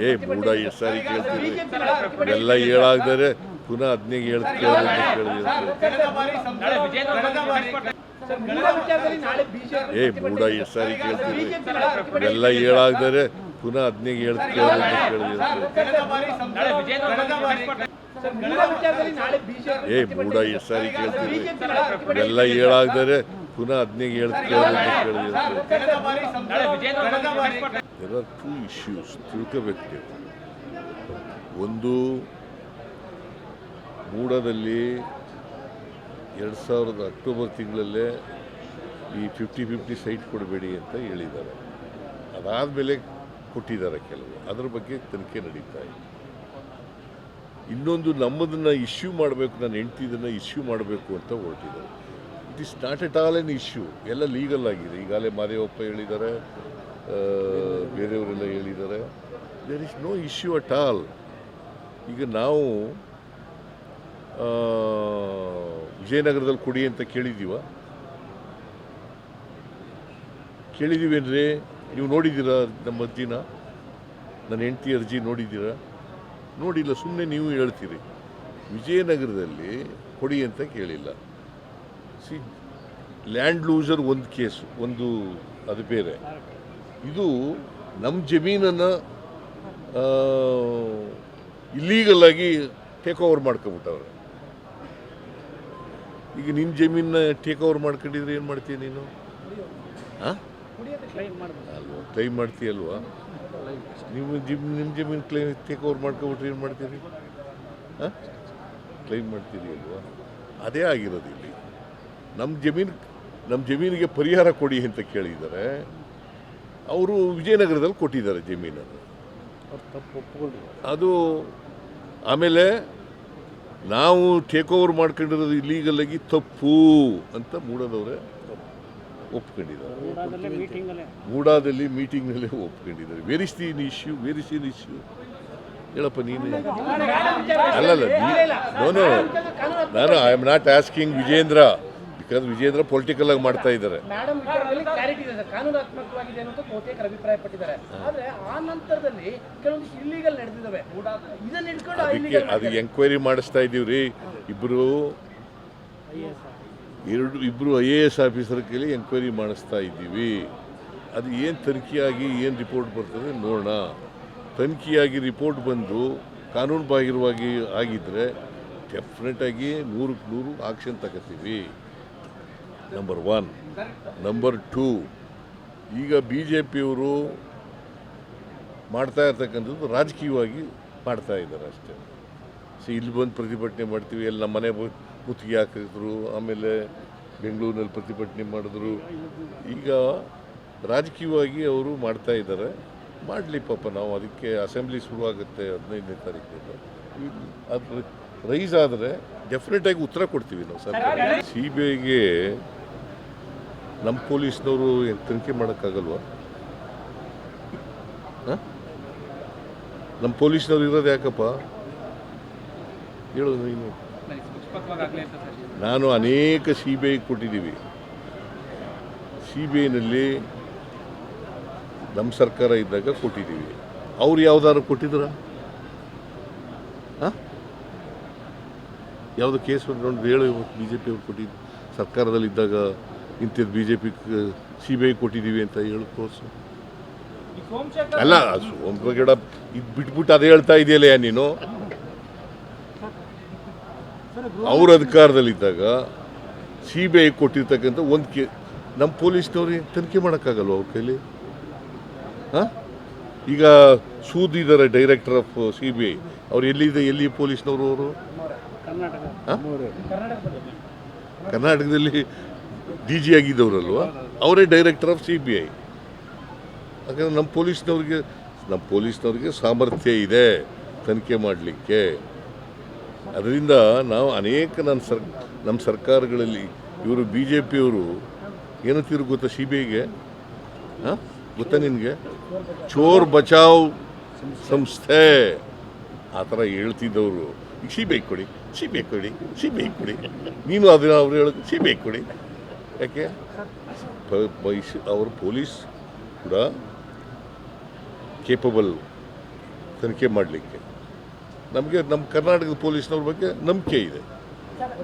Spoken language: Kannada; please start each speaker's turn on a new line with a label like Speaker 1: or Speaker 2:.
Speaker 1: ಏ ಮೂಡ ಎಷ್ಟು ಸಾರಿ ಕೇಳ್ತೀವಿ ಎಲ್ಲ ಹೇಳಾಗ್ದರೆ ಪುನಃ ಹದಿನೈದು ಹೇಳ್ ಕೇಳಿದ್ರೆ ಏ ಮೂಡ ಎಷ್ಟು ಸಾರಿ ಕೇಳ್ತೀವಿ ಎಲ್ಲ ಹೇಳಾಗ್ದರೆ ಪುನಃ ಹದಿನೈದು ಹೇಳ್ ಕೇಳಿದ್ರು ಏ ಮೂಡ ಎಷ್ಟು ಸಾರಿ ಕೇಳ್ತೀವಿ ಎಲ್ಲ ಹೇಳಾಗ್ದರೆ ಪುನಃ ಹದಿನೈದು ಹೇಳ್ತಾ ದೇರ್ ಆರ್ ಟೂ ಇಶ್ಯೂಸ್ ತಿಳ್ಕೋಬೇಕು ನೀವು. ಒಂದು ಮೂಡದಲ್ಲಿ ಎರಡು ಸಾವಿರದ ಅಕ್ಟೋಬರ್ ತಿಂಗಳಲ್ಲೇ ಈ ಫಿಫ್ಟಿ ಫಿಫ್ಟಿ ಸೈಟ್ ಕೊಡಬೇಡಿ ಅಂತ ಹೇಳಿದ್ದಾರೆ. ಅದಾದಮೇಲೆ ಕೊಟ್ಟಿದ್ದಾರೆ ಕೆಲವು. ಅದರ ಬಗ್ಗೆ ತನಿಖೆ ನಡೀತಾ ಇದೆ. ಇನ್ನೊಂದು ನಮ್ಮದನ್ನು ಇಶ್ಯೂ ಮಾಡಬೇಕು ನನ್ನ ಹೆಂಡ್ತಿದನ್ನು ಇಶ್ಯೂ ಮಾಡಬೇಕು ಅಂತ ಹೊರಟಿದ್ದಾರೆ. It is not at all an issue ಎಲ್ಲ ಲೀಗಲ್ ಆಗಿದೆ. ಈಗಾಗಲೇ ಮಾದೇವಪ್ಪ ಹೇಳಿದ್ದಾರೆ ಬೇರೆಯವರೆಲ್ಲ ಹೇಳಿದ್ದಾರೆ. There is no issue at all ಈಗ ನಾವು ವಿಜಯನಗರದಲ್ಲಿ ಕೊಡಿ ಅಂತ ಕೇಳಿದ್ದೀವ ಕೇಳಿದ್ದೀವೇನ್ರಿ ನೀವು ನೋಡಿದ್ದೀರಾ ನಮ್ಮ ಅರ್ಜಿನ? ನನ್ನ ಹೆಂಡತಿ ಅರ್ಜಿ ನೋಡಿದ್ದೀರಾ? ನೋಡಿಲ್ಲ ಸುಮ್ಮನೆ ನೀವು ಹೇಳ್ತೀರಿ. ವಿಜಯನಗರದಲ್ಲಿ ಕೊಡಿ ಅಂತ ಕೇಳಿಲ್ಲ. ಸಿ ಲ್ಯಾಂಡ್ ಲೂಸರ್ ಒಂದು ಕೇಸು, ಒಂದು ಅದು ಬೇರೆ. ಇದು ನಮ್ಮ ಜಮೀನನ್ನು ಇಲ್ಲೀಗಲಾಗಿ ಟೇಕ್ ಓವರ್ ಮಾಡ್ಕೊಬಿಟ್ಟವ್ರೆ ಈಗ ನಿನ್ನ ಜಮೀನ ಟೇಕ್ ಓವರ್ ಮಾಡ್ಕೊಂಡಿದ್ರೆ ಏನು ಮಾಡ್ತೀಯ ನೀನು? ಹಾಂ ಅಲ್ವಾ ಕ್ಲೈಮ್ ಮಾಡ್ತೀಯಲ್ವಾ ನೀವು ಜಿಮ್ ನಿಮ್ಮ ಜಮೀನು ಕ್ಲೈಮ್ ಟೇಕ್ ಓವರ್ ಮಾಡ್ಕೊಬಿಟ್ರೆ ಏನು ಮಾಡ್ತೀರಿ? ಹಾಂ ಕ್ಲೈಮ್ ಮಾಡ್ತೀರಿ ಅಲ್ವಾ? ಅದೇ ಆಗಿರೋದು ಇಲ್ಲಿ. ನಮ್ಮ ಜಮೀನು ನಮ್ಮ ಜಮೀನಿಗೆ ಪರಿಹಾರ ಕೊಡಿ ಅಂತ ಕೇಳಿದ್ದಾರೆ ಅವರು ವಿಜಯನಗರದಲ್ಲಿ ಕೊಟ್ಟಿದ್ದಾರೆ ಜಮೀನನ್ನು. ಅದು ಆಮೇಲೆ ನಾವು ಟೇಕ್ ಓವರ್ ಮಾಡ್ಕೊಂಡಿರೋದು ಇಲ್ಲೀಗಲ್ ಆಗಿ ತಪ್ಪು ಅಂತ ಮೂಡದವರೇ ಒಪ್ಕೊಂಡಿದ್ದಾರೆ. ಮೂಡಾದಲ್ಲಿ ಮೀಟಿಂಗ್ನಲ್ಲೇ ಒಪ್ಕೊಂಡಿದ್ದಾರೆ. Where's is the issue where is in issue ಹೇಳಪ್ಪ ನೀನು. ಅಲ್ಲಲ್ಲ ನಾನು I am not asking Vijendra. Because Vijendra political ಆಗಿ ಮಾಡ್ತಾ ಇದ್ದಾರೆ.
Speaker 2: ಮೇಡಮ್ ವಿಚಾರದಲ್ಲಿ ಕ್ಲಾರಿಟಿ ಇದೆ ಸರ್. ಕಾನೂನಾತ್ಮಕವಾಗಿದೆ ಅನ್ನೋದು ಬಹುತೇಕರು ಅಭಿಪ್ರಾಯ ಪಟ್ಟಿದ್ದಾರೆ ಆದ್ರೆ ಆ ನಂತರದಲ್ಲಿ ಕೆಲವೊಂದಿಷ್ಟು ಇಲ್ಲಿಗಲ್ ನಡೆದಿದ್ದಾವೆ. ಇದನ್ನ ಇಟ್ಕೊಂಡು
Speaker 1: ಅದಕ್ಕೆ ಅದು ಎಂಕ್ವೈರಿ ಮಾಡಿಸ್ತಾ ಇದ್ದೀವಿ ರೀ ಇಬ್ಬರು ಎರಡು ಇಬ್ಬರು ಐ ಎ ಎಸ್ ಆಫೀಸರ್ ಕೇಳಿ ಎಂಕ್ವೈರಿ ಮಾಡಿಸ್ತಾ ಇದ್ದೀವಿ. ಅದು ಏನು ತನಿಖೆಯಾಗಿ ಏನು ರಿಪೋರ್ಟ್ ಬರ್ತದೆ ನೋಡೋಣ. ತನಿಖೆಯಾಗಿ ರಿಪೋರ್ಟ್ ಬಂದು ಕಾನೂನು ಬಾಹಿರವಾಗಿ ಆಗಿದ್ದರೆ ಡೆಫಿನೆಟಾಗಿ ನೂರಕ್ಕೆ ನೂರು ಆಕ್ಷನ್ ತಗೋತೀವಿ. ನಂಬರ್ ಒನ್ ನಂಬರ್ ಟೂ ಈಗ ಬಿ ಜೆ ಪಿಯವರು ಮಾಡ್ತಾ ಇರ್ತಕ್ಕಂಥದ್ದು ರಾಜಕೀಯವಾಗಿ ಮಾಡ್ತಾ ಇದ್ದಾರೆ ಅಷ್ಟೇ. ಸೊ, ಇಲ್ಲಿ ಬಂದು ಪ್ರತಿಭಟನೆ ಮಾಡ್ತೀವಿ, ಎಲ್ಲ ಮನೆ ಮುತ್ತಿಗೆ ಹಾಕಿದ್ರು, ಆಮೇಲೆ ಬೆಂಗಳೂರಿನಲ್ಲಿ ಪ್ರತಿಭಟನೆ ಮಾಡಿದ್ರು. ಈಗ ರಾಜಕೀಯವಾಗಿ ಅವರು ಮಾಡ್ತಾ ಇದ್ದಾರೆ. ಮಾಡಲಿ ಪಾಪ ನಾವು ಅದಕ್ಕೆ ಅಸೆಂಬ್ಲಿ ಶುರುವಾಗುತ್ತೆ ಹದಿನೈದನೇ ತಾರೀಕಿಂದ. ಅದು ರೈಸ್ ಆದರೆ ಡೆಫಿನೆಟಾಗಿ ಉತ್ತರ ಕೊಡ್ತೀವಿ ನಾವು ಸರ್ ಸಿ ಬಿ ಐಗೆ ನಮ್ಮ ಪೊಲೀಸ್ನವರು ತನಿಖೆ ಮಾಡೋಕ್ಕಾಗಲ್ವ? ನಮ್ಮ ಪೊಲೀಸ್ನವ್ರು ಇರೋದು ಯಾಕಪ್ಪ? ಹೇಳೋದು ನೀನು. ನಾನು ಅನೇಕ ಸಿ ಬಿ ಐ ಕೊಟ್ಟಿದ್ದೀವಿ. ಸಿ ಬಿ ಐನಲ್ಲಿ ನಮ್ಮ ಸರ್ಕಾರ ಇದ್ದಾಗ ಕೊಟ್ಟಿದ್ದೀವಿ. ಅವ್ರು ಯಾವ್ದಾದ್ರು ಕೊಟ್ಟಿದ್ರ? ಯಾವುದು ಕೇಸ್ ನೋಡಿ ಹೇಳು ಬಿ ಜೆ ಪಿ ಅವ್ರು ಕೊಟ್ಟಿದ್ದು ಸರ್ಕಾರದಲ್ಲಿ ಇದ್ದಾಗ ಇಂಥದ್ದು B J P C B I ಕೊಟ್ಟಿದ್ದೀವಿ ಅಂತ ಹೇಳಿ ತೋರಿಸು ಅಲ್ಲ ಸೋಮಗಡ ಇದು ಬಿಟ್ಬಿಟ್ಟು ಅದೇ ಹೇಳ್ತಾ ಇದೆಯಲ್ಲ ನೀನು? ಅವ್ರ ಅಧಿಕಾರದಲ್ಲಿದ್ದಾಗ ಸಿ ಬಿ ಐ ಕೊಟ್ಟಿರ್ತಕ್ಕಂಥ ಒಂದು ಕೆ ನಮ್ಮ ಪೊಲೀಸ್ನವ್ರಿಗೆ ತನಿಖೆ ಮಾಡೋಕ್ಕಾಗಲ್ವ ಅವ್ರ ಕೈಲಿ? ಹಾಂ? ಈಗ ಸೂದ್ ಇದ್ದಾರೆ director of C B I ಅವ್ರು ಎಲ್ಲಿದೆ ಎಲ್ಲಿ ಪೊಲೀಸ್ನವರು ಅವರು? ಕರ್ನಾಟಕದಲ್ಲಿ ಡಿ ಜಿ ಆಗಿದ್ದವರಲ್ವ? ಅವರೇ director of C B I ಹಾಗಾದ್ರೆ ನಮ್ಮ ಪೊಲೀಸ್ನವ್ರಿಗೆ ನಮ್ಮ ಪೊಲೀಸ್ನವ್ರಿಗೆ ಸಾಮರ್ಥ್ಯ ಇದೆ ತನಿಖೆ ಮಾಡಲಿಕ್ಕೆ. ಅದರಿಂದ ನಾವು ಅನೇಕ ನನ್ನ ಸರ್ ನಮ್ಮ ಸರ್ಕಾರಗಳಲ್ಲಿ, ಇವರು ಬಿ ಜೆ ಪಿಯವರು ಏನಂತೀರು ಗೊತ್ತಾ ಸಿ ಬಿ ಐಗೆ ಹಾಂ? ಗೊತ್ತಾ ನಿನಗೆ? ಚೋರ್ ಬಚಾವ್ ಸಂಸ್ಥೆ. ಆ ಥರ ಹೇಳ್ತಿದ್ದವರು. ಸಿ ಬಿ ಐ ಕೊಡಿ ಸಿ ಬಿ ಐ ಕೊಡಿ ಸಿ ಬಿ ಐ ಕೊಡಿ. ನೀನು ಅದನ್ನ ಅವ್ರು ಹೇಳೋದು ಸಿ ಬಿ ಐ ಕೊಡಿ. ಯಾಕೆ? ಅವರು ಪೊಲೀಸ್ ಕೂಡ ಕೇಪಬಲ್ ತನಿಖೆ ಮಾಡಲಿಕ್ಕೆ. ನಮಗೆ ನಮ್ಮ ಕರ್ನಾಟಕದ ಪೊಲೀಸ್ನವ್ರ ಬಗ್ಗೆ ನಂಬಿಕೆ ಇದೆ.